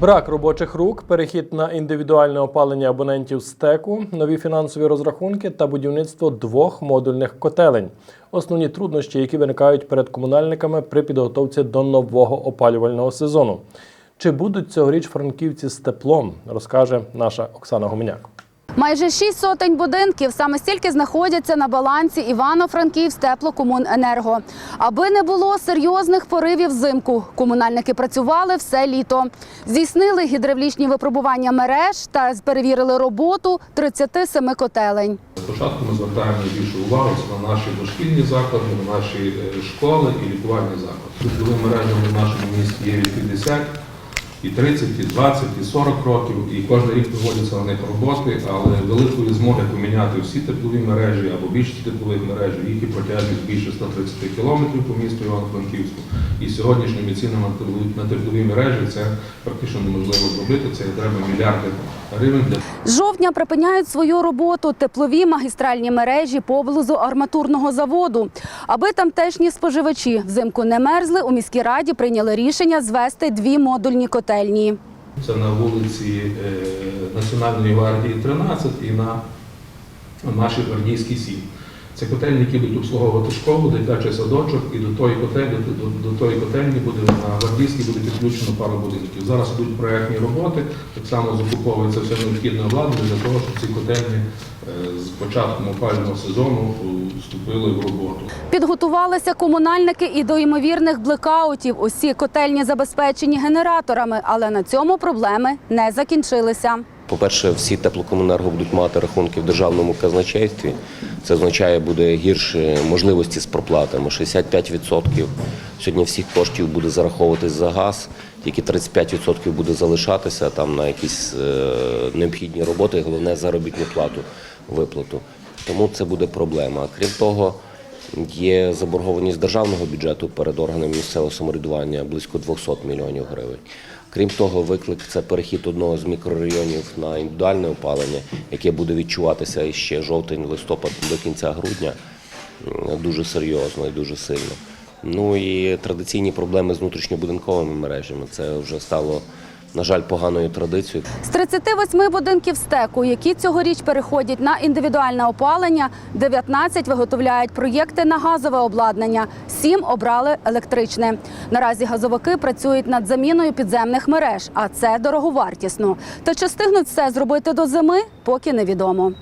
Брак робочих рук, перехід на індивідуальне опалення абонентів стеку, нові фінансові розрахунки та будівництво двох модульних котелень. Основні труднощі, які виникають перед комунальниками при підготовці до нового опалювального сезону. Чи будуть цьогоріч франківці з теплом, розкаже наша Оксана Гуменяк. Майже шість сотень будинків саме стільки знаходяться на балансі Івано-Франківськ теплокомуненерго. Аби не було серйозних поривів взимку, комунальники працювали все літо. Здійснили гідравлічні випробування мереж та перевірили роботу 37 котелень. Спочатку ми звертаємо найбільшу увагу на наші дошкільні заклади, на наші е, школи і лікувальні заклади. Тепловим мережам в нашому місті є від 50, і 30, і 20, і 40 років, і кожен рік проводяться на них роботи, але великої змоги поміняти всі теплові мережі або більшість теплових мереж, їх протяжність більше 130 кілометрів по місту Івано-Франківську. І сьогоднішніми цінами на теплові, мережі це практично неможливо зробити. Це треба мільярди гривень З жовтня припиняють свою роботу теплові магістральні мережі поблизу арматурного заводу. Аби тамтешні споживачі взимку не мерзли, у міській раді прийняли рішення звести дві модульні котельні. Це на вулиці е, Національної гвардії 13 і на нашій гвардійській 7. Це котельні, які будуть обслуговувати школу, дитячий садочок, і до тої котельні, до, до тої котельні буде на гвардійській буде підключено пару будинків. Зараз йдуть проектні роботи, так само закуповується все необхідне обладнання для того, щоб ці котельні е, з початком опалювального сезону вступили в роботу. Підготувалися комунальники і до ймовірних блекаутів. Усі котельні забезпечені генераторами, але на цьому проблеми не закінчилися. По-перше, всі теплокомунерго будуть мати рахунки в державному казначействі. Це означає, буде гірше можливості з проплатами. 65% сьогодні всіх коштів буде зараховуватись за газ, тільки 35% буде залишатися там на якісь е, необхідні роботи, головне заробітну плату виплату. Тому це буде проблема. Крім того, є заборгованість державного бюджету перед органами місцевого самоврядування близько 200 мільйонів гривень. Крім того, виклик це перехід одного з мікрорайонів на індивідуальне опалення, яке буде відчуватися ще жовтень, листопад до кінця грудня дуже серйозно і дуже сильно. Ну і традиційні проблеми з внутрішньобудинковими мережами. Це вже стало, на жаль, поганою традицією. З 38 будинків стеку, які цьогоріч переходять на індивідуальне опалення, 19 виготовляють проєкти на газове обладнання, 7 обрали електричне. Наразі газовики працюють над заміною підземних мереж, а це дороговартісно. Та чи стигнуть все зробити до зими, поки невідомо.